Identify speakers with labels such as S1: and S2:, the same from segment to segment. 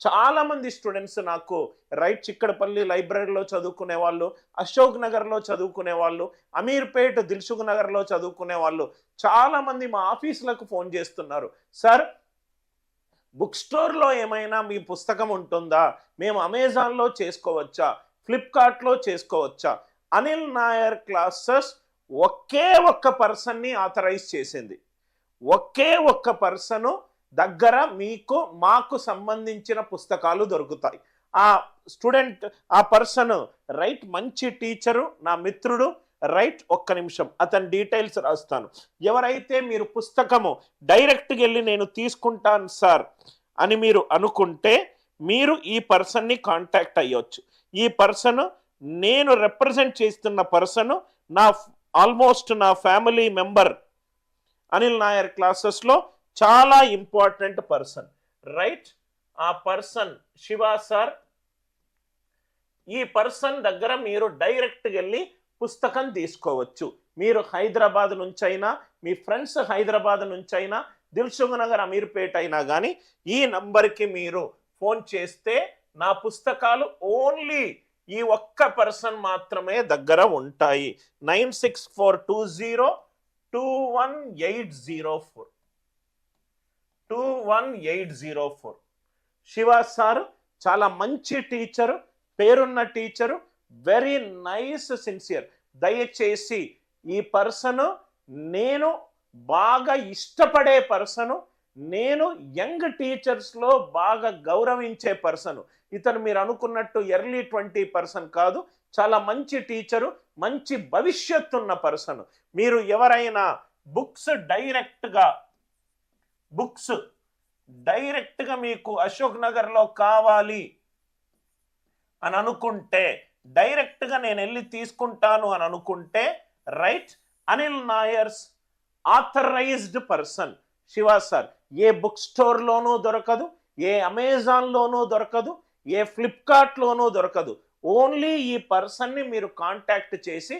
S1: చాలామంది స్టూడెంట్స్ నాకు రైట్ చిక్కడపల్లి లైబ్రరీలో చదువుకునే వాళ్ళు అశోక్ నగర్లో చదువుకునే వాళ్ళు అమీర్పేట్ దిల్సుఖ్ నగర్లో చదువుకునే వాళ్ళు చాలామంది మా ఆఫీసులకు ఫోన్ చేస్తున్నారు. సార్ బుక్ స్టోర్లో ఏమైనా మీ పుస్తకం ఉంటుందా? మేము అమెజాన్లో చేసుకోవచ్చా? ఫ్లిప్కార్ట్లో చేసుకోవచ్చా? అనిల్ నాయర్ క్లాసెస్ ఒకే ఒక్క పర్సన్ని ఆథరైజ్ చేసింది. ఒకే ఒక్క పర్సను దగ్గర మీకు మాకు సంబంధించిన పుస్తకాలు దొరుకుతాయి. ఆ స్టూడెంట్ ఆ పర్సన్ రైట్ మంచి టీచరు నా మిత్రుడు రైట్ ఒక్క నిమిషం అతని డీటెయిల్స్ రాస్తాను. ఎవరైతే మీరు పుస్తకము డైరెక్ట్గా వెళ్ళి నేను తీసుకుంటాను సార్ అని మీరు అనుకుంటే మీరు ఈ పర్సన్ని కాంటాక్ట్ అయ్యొచ్చు. ఈ పర్సన్ నేను రిప్రజెంట్ చేస్తున్న పర్సన్ నా ఆల్మోస్ట్ నా ఫ్యామిలీ మెంబర్ అనిల్ నాయర్ క్లాసెస్లో చాలా ఇంపార్టెంట్ పర్సన్ రైట్ ఆ పర్సన్ శివ సార్ ఈ పర్సన్ దగ్గర మీరు డైరెక్ట్గా వెళ్ళి పుస్తకం తీసుకోవచ్చు. మీరు హైదరాబాద్ నుంచైనా మీ ఫ్రెండ్స్ హైదరాబాద్ నుంచైనా దిల్సుఖ్ నగర్ అమీర్పేట అయినా కానీ ఈ నంబర్కి మీరు ఫోన్ చేస్తే నా పుస్తకాలు ఓన్లీ ఈ ఒక్క పర్సన్ మాత్రమే దగ్గర ఉంటాయి. Nine six four two zero two one eight zero four. Two one eight zero four Shiva sir చాలా మంచి టీచరు పేరున్న టీచరు వెరీ నైస్ సిన్సియర్ దయచేసి ఈ పర్సను నేను బాగా ఇష్టపడే పర్సను నేను యంగ్ టీచర్స్లో బాగా గౌరవించే పర్సన్ ఇతను మీరు అనుకున్నట్టు ఎర్లీ ట్వంటీ పర్సన్ కాదు చాలా మంచి టీచరు మంచి భవిష్యత్తు ఉన్న పర్సన్ మీరు ఎవరైనా బుక్స్ డైరెక్ట్గా బుక్స్ డైరెక్ట్గా మీకు అశోక్ నగర్లో కావాలి అని అనుకుంటే డైరెక్ట్గా నేను వెళ్ళి తీసుకుంటాను అని అనుకుంటే right? Anil Nair's authorized person. Shiva sir ఏ బుక్ స్టోర్లోనూ దొరకదు ఏ అమెజాన్లోనూ దొరకదు ఏ ఫ్లిప్కార్ట్లోనూ దొరకదు. ఓన్లీ ఈ పర్సన్ని మీరు కాంటాక్ట్ చేసి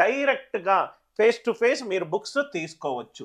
S1: డైరెక్ట్గా ఫేస్ టు ఫేస్ మీరు బుక్స్ తీసుకోవచ్చు.